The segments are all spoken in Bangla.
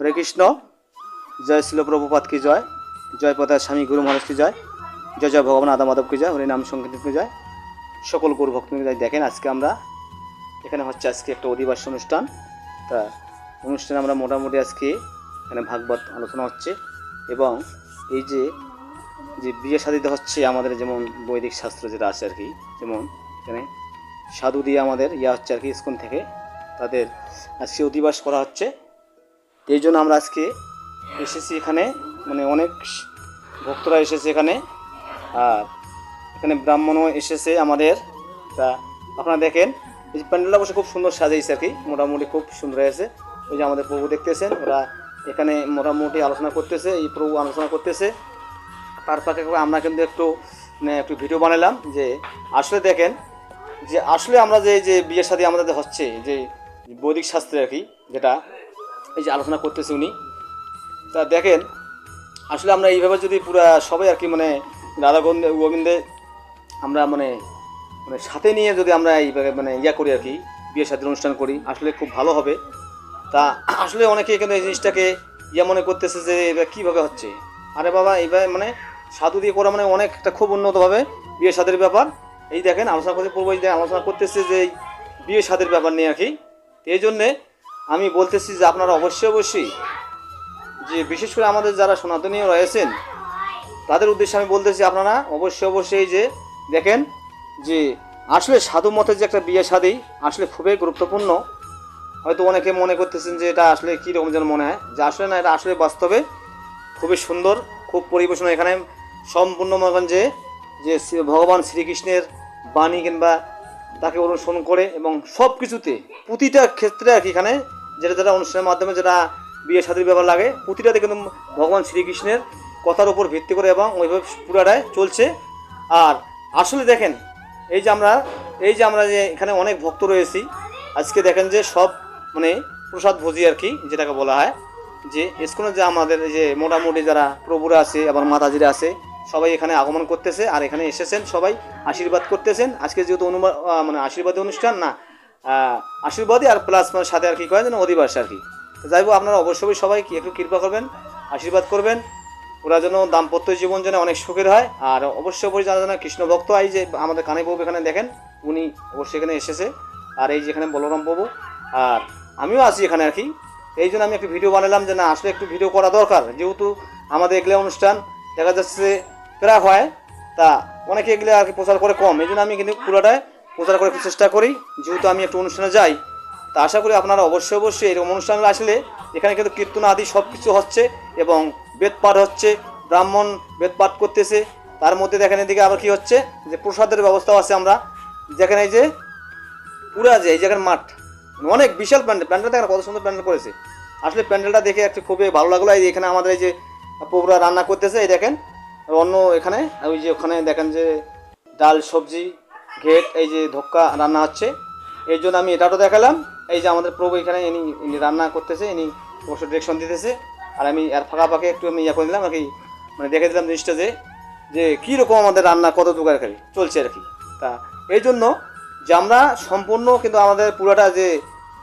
হরে কৃষ্ণ জয় শিল প্রভুপাত কি জয়? জয় পদা স্বামী গুরু মহারাজ কি জয়? জয় জয় ভগবান আদা মাধব কি জয়? হরে নাম সংকীর্তন কি জয়? সকল গুরু ভক্ত জয় দেখেন আজকে আমরা, এখানে হচ্ছে আজকে একটা অধিবাস অনুষ্ঠান। তা অনুষ্ঠানে আমরা মোটামুটি আজকে এখানে ভাগবত আলোচনা হচ্ছে এবং এই যে যে বিয়ে শাদিতে হচ্ছে আমাদের যেমন বৈদিক শাস্ত্র যেটা আছে আর কি, যেমন এখানে সাধু দিয়ে আমাদের ইয়া হচ্ছে আর কি স্কুল থেকে, তাদের আজকে অধিবাস করা হচ্ছে। এই জন্য আমরা আজকে এসেছি এখানে। মানে অনেক ভক্তরা এসেছে এখানে। আর এখানে ব্রাহ্মণও এসেছে আমাদের। তা আপনারা দেখেন, এই প্যান্ডেলটা অবশ্য খুব সুন্দর সাজাইছে আর কি। মোটামুটি খুব সুন্দর হয়েছে। ওই যে আমাদের প্রভু দেখতেছেন, ওরা এখানে মোটামুটি আলোচনা করতেছে, এই প্রভু আলোচনা করতেছে। তার ফাঁকে আমরা কিন্তু একটু মানে একটু ভিডিও বানালাম যে আসলে দেখেন, যে আসলে আমরা যে যে বিয়ের সাথে আমাদের হচ্ছে, যে বৈদিক শাস্ত্রে আর কি, যেটা এই যে আলোচনা করতেছে উনি। তা দেখেন, আসলে আমরা এইভাবে যদি পুরা সবাই আর কি মানে রাধা গোবিন্দে আমরা মানে মানে সাথে নিয়ে যদি আমরা এইভাবে মানে ইয়া করি আর কি, বিয়ে সাথে অনুষ্ঠান করি, আসলে খুব ভালো হবে। তা আসলে অনেকে কিন্তু এই জিনিসটাকে ইয়া মনে করতেছে যে এবার কীভাবে হচ্ছে? আরে বাবা এইভাবে মানে সাধু দিয়ে করা মানে অনেক একটা খুব উন্নতভাবে বিয়ে সাদের ব্যাপার। এই দেখেন, আলোচনা করতে পূর্ব আলোচনা করতেছে যে বিয়ে সাদের ব্যাপার নিয়ে আর কি। এই জন্যে আমি বলতেছি যে আপনারা অবশ্যই অবশ্যই যে বিশেষ করে আমাদের যারা সনাতনীয় রয়েছেন, তাদের উদ্দেশ্যে আমি বলতেছি আপনারা অবশ্যই অবশ্যই যে দেখেন যে আসলে সাধু মতের যে একটা বিয়ে শাদী আসলে খুবই গুরুত্বপূর্ণ। হয়তো অনেকে মনে করতেছেন যে এটা আসলে কীরকম যেন মনে হয়, যে আসলে না, এটা আসলে বাস্তবে খুবই সুন্দর, খুব পরিবেশনা এখানে সম্পূর্ণ মনে করেন যে যে ভগবান শ্রীকৃষ্ণের বাণী কিংবা তাকে অনুসরণ করে এবং সব কিছুতে প্রতিটা ক্ষেত্রে আর কি এখানে যেটা যেটা অনুষ্ঠানের মাধ্যমে যেটা বিয়ে সাথীর ব্যাপার লাগে প্রতিটাতে কিন্তু ভগবান শ্রীকৃষ্ণের কথার উপর ভিত্তি করে এবং ওইভাবে পুরাটায় চলছে। আর আসলে দেখেন এই যে আমরা এই যে আমরা যে এখানে অনেক ভক্ত রয়েছি আজকে দেখেন যে সব মানে প্রসাদ ভোজি আর কি যেটাকে বলা হয় যে ইস্কনের যে আমাদের যে মোটামুটি যারা প্রভুরা আছে আবার মাতাজিরা আছে সবাই এখানে আগমন করতেছে আর এখানে এসেছেন সবাই আশীর্বাদ করতেছেন। আজকে যেহেতু আহ, মানে আশীর্বাদী অনুষ্ঠান না আশীর্বাদই আর প্লাস মানে সাথে আর কি কয় যেন অধিবাস আর কি। যাই হোক, আপনারা অবশ্যই সবাই কি একটু কৃপা করবেন, আশীর্বাদ করবেন। ওরা যেন দাম্পত্য জীবন যেন অনেক সুখের হয়। আর অবশ্যই অবশ্যই যারা যেন কৃষ্ণ ভক্ত, এই যে আমাদের কানে বাবু এখানে দেখেন, উনি অবশ্যই এখানে এসেছে। আর এই যে এখানে বলরাম বাবু। আর আমিও আছি এখানে আর কি। এই জন্য আমি একটু ভিডিও বানালাম যে না, আসলে একটু ভিডিও করা দরকার। যেহেতু আমাদের এগুলো অনুষ্ঠান দেখা যাচ্ছে প্রায় হয়, তা অনেকে এগুলো আর কি প্রচার করে কম। এই জন্য আমি কিন্তু পুরোটাই প্রচার করে চেষ্টা করি। যেহেতু আমি একটু অনুষ্ঠানে যাই, তা আশা করি আপনারা অবশ্যই অবশ্যই এরকম অনুষ্ঠানে আসলে এখানে কিন্তু কীর্তন আদি সব কিছু হচ্ছে এবং বেদ পাঠ হচ্ছে, ব্রাহ্মণ বেদ পাঠ করতেছে। তার মধ্যে দেখেন এদিকে আবার কি হচ্ছে, যে প্রসাদের ব্যবস্থাও আছে আমরা। যেখানে এই যে পুরা যে, এই জায়গার মাঠ, অনেক বিশাল প্যান্ডেল প্যান্ডেল দেখেন কত সুন্দর প্যান্ডেল করেছে। আসলে প্যান্ডেলটা দেখে একটু খুবই ভালো লাগল, এই এখানে আমাদের এই যে প্রভুরা রান্না করতেছে, এই দেখেন। অন্য এখানে, ওই যে ওখানে দেখেন যে ডাল, সবজি ঘেট এই যে ধক্কা রান্না হচ্ছে। এই জন্য আমি এটাও দেখালাম। এই যে আমাদের প্রভু এখানে ইনি ইনি রান্না করতেছে, ইনি অবশ্য ডিরেকশন দিতেছে। আর আমি আর ফাঁকা ফাঁকে একটু আমি ইয়ে করে দিলাম আর কি মানে দেখে দিলাম জিনিসটা যে যে কীরকম আমাদের রান্না কত খালি চলছে আর কি। তা এই জন্য যে আমরা সম্পূর্ণ কিন্তু আমাদের পুরোটা যে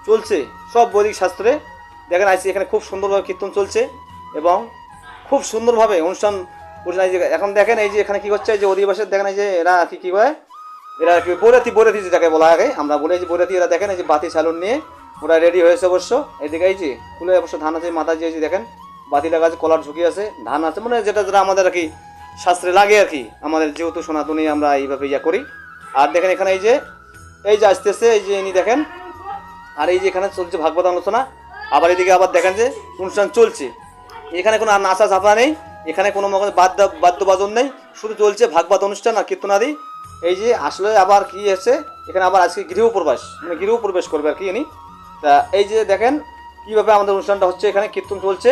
চলছে, সব বৈদিক শাস্ত্রে, দেখেন আইসি এখানে খুব সুন্দরভাবে কীর্তন চলছে এবং খুব সুন্দরভাবে অনুষ্ঠান এখন দেখেন এই যে এখানে কী হচ্ছে, যে অধিবাসের দেখেন এই যে এরা কি, কী করে এরা কি বৈরাতি বৈরাতি যেটাকে বলা আগে আমরা বলে যে বৈরাতি, এরা দেখেন এই যে বাতি চালন নিয়ে ওরা রেডি হয়েছে অবশ্য। এদিকে এই যে খুলে অবশ্য ধান আছে, মাথা যে দেখেন, বাতি লাগা আছে কলার ঝুঁকি আছে, ধান আছে মানে যেটা যেটা আমাদের আর কি শাস্ত্রে লাগে আর কি, আমাদের যেহেতু সনাতনী আমরা এইভাবে ইয়া করি। আর দেখেন এখানে এই যে এই যে আসতেছে, এই যে ইনি দেখেন, আর এই যে এখানে চলছে ভাগবত আলোচনা। আবার এদিকে আবার দেখেন যে অনুষ্ঠান চলছে। এখানে কোনো আর নাচা চাপা নেই, এখানে কোনো বাদ্য, বাদ্যবাদন নেই, শুধু চলছে ভাগবত অনুষ্ঠান আর কীর্তনাদি এই যে আসলে আবার কি হচ্ছে? এখানে আবার আজকে গৃহপ্রবেশ মানে গৃহপ্রবেশ করবে আর কি ইনি। তা এই যে দেখেন, কীভাবে আমাদের অনুষ্ঠানটা হচ্ছে, এখানে কীর্তন চলছে।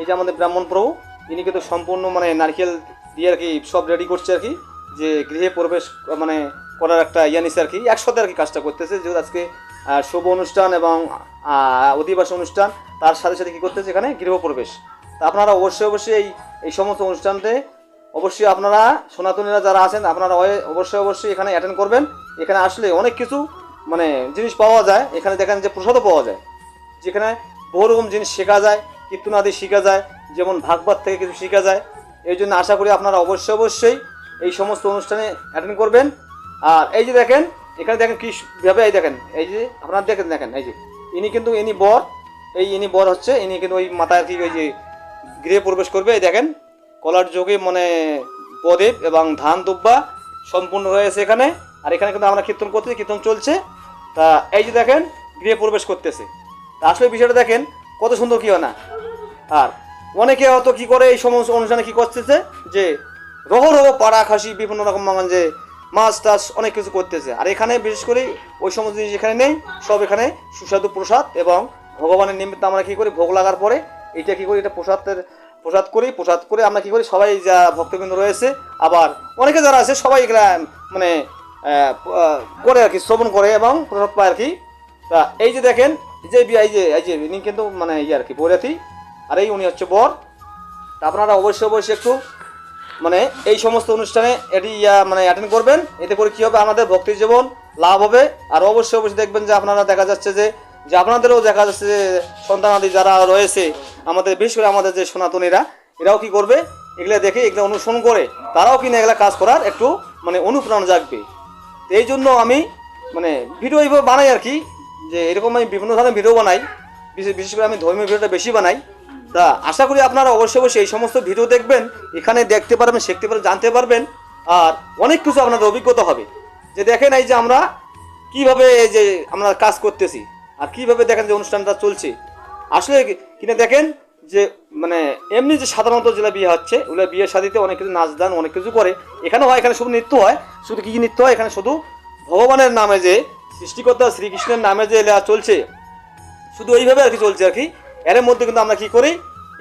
এই যে আমাদের ব্রাহ্মণ প্রভু, ইনি কিন্তু সম্পূর্ণ মানে নারকেল দিয়ে আর কি সব রেডি করছে আর কি, যে গৃহে প্রবেশ মানে করার একটা ইয়া নিছে আর কি, একসাথে আর কি কাজটা করতেছে। যেহেতু আজকে শুভ অনুষ্ঠান এবং অধিবাস অনুষ্ঠান, তার সাথে সাথে কী করতেছে এখানে গৃহপ্রবেশ তা আপনারা অবশ্যই অবশ্যই এই এই সমস্ত অনুষ্ঠানতে অবশ্যই আপনারা সনাতনীরা যারা আছেন, আপনারা অবশ্যই অবশ্যই এখানে অ্যাটেন্ড করবেন। এখানে আসলে অনেক কিছু মানে জিনিস পাওয়া যায়। এখানে দেখেন যে প্রসাদও পাওয়া যায়। যেখানে বহু রকম জিনিস শেখা যায় কীর্তনাদি শেখা যায়, যেমন ভাগবত থেকে কিছু শেখা যায়। এই জন্য আশা করি আপনারা অবশ্যই অবশ্যই এই সমস্ত অনুষ্ঠানে অ্যাটেন্ড করবেন। আর এই যে দেখেন, এখানে দেখেন কী ভাবে, এই দেখেন, এই যে আপনারা দেখেন দেখেন, এই যে, ইনি কিন্তু, ইনি বর। এই ইনি বর হচ্ছে, ইনি কিন্তু ওই মাথায় কি ওই যে গৃহে প্রবেশ করবে, এই দেখেন। কলার যোগে মানে প্রদীপ এবং ধান, দুব্বা সম্পূর্ণ রয়েছে এখানে। আর এখানে কিন্তু আমরা কীর্তন করতেছি, কীর্তন চলছে। তা এই যে দেখেন, গৃহে প্রবেশ করতেছে। তা আসলে বিষয়টা দেখেন, কত সুন্দর কী না? আর অনেকে হয়তো কি করে, এই সমস্ত অনুষ্ঠানে কী করতেছে, যে রহ রহ পাড়া খাসি, বিভিন্ন রকম মানে যে মাছ টাছ অনেক কিছু করতেছে। আর এখানে বিশেষ করে ওই সমস্ত জিনিস এখানে নেই, সব এখানে সুস্বাদু প্রসাদ এবং ভগবানের নিমিত্ত আমরা কী করি, ভোগ লাগার পরে এটা কী করি, এটা প্রসাদের প্রসাদ করি, প্রসাদ করে আমরা কি করি, সবাই যা ভক্তবৃন্দ রয়েছে, আবার অনেকে যারা আছে, সবাই এগুলা মানে করে আর কি, শ্রবণ করে এবং প্রসাদ পায় আর কি। তা এই যে দেখেন যে এই যে এই যে, ইনি কিন্তু মানে ইয়ে আর কি, বৈরাতি। আর এই উনি হচ্ছে বর। তা আপনারা অবশ্যই অবশ্যই একটু মানে এই সমস্ত অনুষ্ঠানে এটি, ইয়া মানে অ্যাটেন্ড করবেন। এতে করে কী হবে, আমাদের ভক্তি জীবন লাভ হবে। আর অবশ্যই অবশ্যই দেখবেন যে আপনারা দেখা যাচ্ছে যে যে আপনাদেরও দেখা যাচ্ছে যে সন্তানাদি যারা রয়েছে, আমাদের বিশেষ করে আমাদের যে সনাতনীরা, এরাও কি করবে? এগুলা দেখে, এগুলো অনুসরণ করে, তারাও কিনা এগুলা কাজ করার একটু মানে অনুপ্রেরণা জাগবে। এই জন্য আমি মানে ভিডিও এইভাবে বানাই আর কি, যে এরকম আমি বিভিন্ন ধরনের ভিডিও বানাই, বিশেষ করে আমি ধর্মীয় ভিডিওটা বেশি বানাই। তা আশা করি আপনারা অবশ্যই অবশ্যই এই সমস্ত ভিডিও দেখবেন, এখানে দেখতে পারবেন, শিখতে পারবেন, জানতে পারবেন, আর অনেক কিছু আপনাদের অভিজ্ঞতা হবে। যে দেখেন এই যে আমরা কীভাবে এই যে আমরা কাজ করতেছি আর কীভাবে দেখেন যে অনুষ্ঠানটা চলছে? আসলে কিনা দেখেন যে মানে এমনি যে সাধারণত যেটা বিয়ে হচ্ছে, ওগুলো বিয়ের শাদিতে অনেক কিছু নাচ গান, অনেক কিছু করে। এখানে হয়, এখানে শুধু নৃত্য হয়। শুধু কী কি নৃত্য হয়? এখানে শুধু ভগবানের নামে যে, সৃষ্টিকর্তা শ্রীকৃষ্ণের নামে যে লেয়া চলছে, শুধু ওইভাবে আর কি চলছে আর কি। এর মধ্যে কিন্তু আমরা কি করি?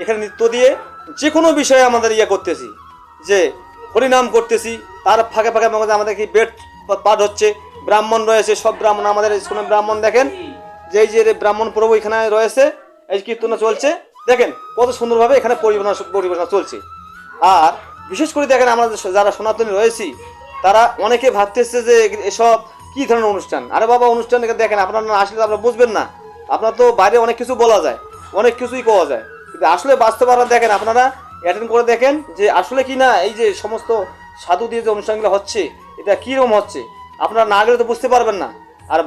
এখানে নৃত্য দিয়ে যে কোনো বিষয়ে আমাদের ইয়ে করতেছি, যে হরিনাম করতেছি। তার ফাঁকে ফাঁকে আমাদের কি বেড পাঠ হচ্ছে, ব্রাহ্মণ রয়েছে, সব ব্রাহ্মণ আমাদের স্কুলে ব্রাহ্মণ দেখেন। যে যে ব্রাহ্মণ প্রভু এখানে রয়েছে, এই কীর্তন চলছে, দেখেন কত সুন্দরভাবে এখানে পরিবেশনা পরিবেশনা চলছে। আর বিশেষ করে দেখেন আমরা যারা সনাতনী রয়েছি, তারা অনেকে ভাবতেছে যে এসব কি ধরনের অনুষ্ঠান? আরে বাবা, অনুষ্ঠান দেখেন, আপনারা আসলে আপনারা বুঝবেন না। আপনার তো বাইরে অনেক কিছু বলা যায়, অনেক কিছুই পাওয়া যায়। কিন্তু আসলে বাস্তব আপনারা দেখেন, আপনারা অ্যাটেন্ড করে দেখেন যে আসলে কি না এই যে সমস্ত সাধু দিয়ে যে অনুষ্ঠানগুলো হচ্ছে, এটা কীরকম হচ্ছে? আপনারা না গেলে তো বুঝতে পারবেন না। আর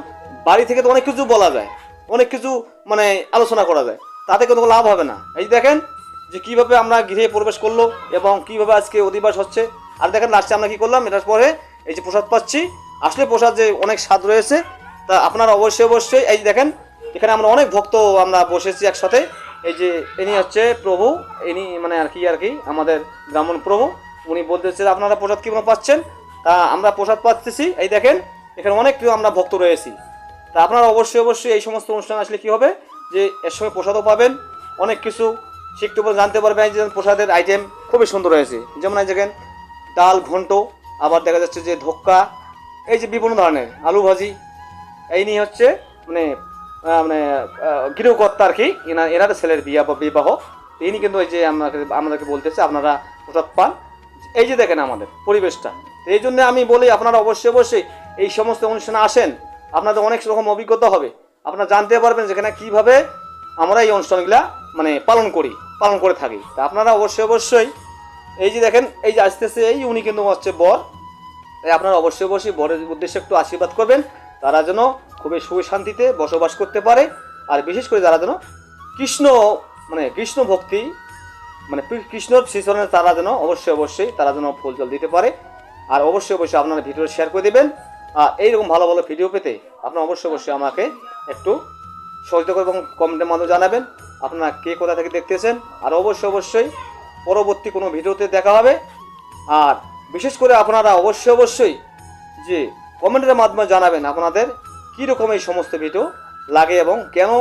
বাড়ি থেকে তো অনেক কিছু বলা যায়, অনেক কিছু মানে আলোচনা করা যায়, তাতে কোনো লাভ হবে না। এই দেখেন যে কীভাবে আমরা গৃহে প্রবেশ করল এবং কীভাবে আজকে অধিবাস হচ্ছে। আর দেখেন লাস্টে আমরা কি করলাম, এটার পরে এই যে প্রসাদ পাচ্ছি। আসলে প্রসাদ যে অনেক স্বাদ রয়েছে, তা আপনারা অবশ্যই অবশ্যই, এই দেখেন, এখানে আমরা অনেক ভক্ত আমরা বসেছি একসাথে। এই যে ইনি হচ্ছে প্রভু, ইনি মানে আর কি আর কি, আমাদের ব্রাহ্মণ প্রভু। উনি বলতেছে, আপনারা প্রসাদ কীভাবে পাচ্ছেন? তা আমরা প্রসাদ পাচ্ছি। এই দেখেন, এখানে অনেক আমরা ভক্ত রয়েছি। তা আপনারা অবশ্যই অবশ্যই এই সমস্ত অনুষ্ঠান আসলে কি হবে? যে এর সঙ্গে প্রসাদও পাবেন, অনেক কিছু শিখতে পারবেন, জানতে পারবেন যে প্রসাদের আইটেম খুবই সুন্দর হয়েছে। যেমন এই দেখেন, ডাল, ঘন্ট, আবার দেখা যাচ্ছে যে ধোক্কা, এই যে বিভিন্ন ধরনের আলু ভাজি, এই নিয়ে হচ্ছে মানে মানে গৃহকর্তা আর কি, এনা, এনাদের ছেলের বিয়া বা বিবাহ, ইনি কিন্তু এই যে আমাকে, আমাদেরকে বলতেছে, আপনারা প্রসাদ পান। এই যে দেখেন আমাদের পরিবেশটা। এই জন্য আমি বলি, আপনারা অবশ্যই অবশ্যই এই সমস্ত অনুষ্ঠানে আসেন। আপনাদের অনেক রকম অভিজ্ঞতা হবে। আপনারা জানতে পারবেন যেখানে কীভাবে আমরা এই অনুষ্ঠানগুলা মানে পালন করি, পালন করে থাকি। তা আপনারা অবশ্যই অবশ্যই এই যে দেখেন, এই যে আসতেছে এই, উনি কিন্তু হচ্ছে বর। তাই আপনারা অবশ্যই অবশ্যই বরের উদ্দেশ্যে একটু আশীর্বাদ করবেন। তারা যেন খুবই সুখ শান্তিতে বসবাস করতে পারে। আর বিশেষ করে যারা যেন কৃষ্ণ মানে কৃষ্ণ ভক্তি মানে কৃষ্ণর শ্রীচরণে তারা যেন অবশ্যই অবশ্যই তারা যেন ফুল জল দিতে পারে। আর অবশ্যই অবশ্যই আপনারা ভিডিও শেয়ার করে দেবেন। এইরকম ভালো ভালো ভিডিও পেতে আপনারা অবশ্যই অবশ্যই আমাকে একটু সহযোগিতা করবেন এবং কমেন্টের মাধ্যমে জানাবেন আপনারা কে কোথা থেকে দেখতেছেন। আর অবশ্যই অবশ্যই পরবর্তী কোনো ভিডিওতে দেখা হবে। আর বিশেষ করে আপনারা অবশ্যই অবশ্যই যে কমেন্টের মাধ্যমে জানাবেন আপনাদের কীরকম এই সমস্ত ভিডিও লাগে এবং কেন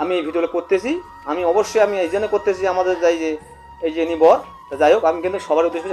আমি এই ভিডিওটা করতেছি। আমি অবশ্যই আমি এই জন্য করতেছি আমাদের যাই যে, এই যে নিবর যাই হোক, আমি কিন্তু সবার উদ্দেশ্যে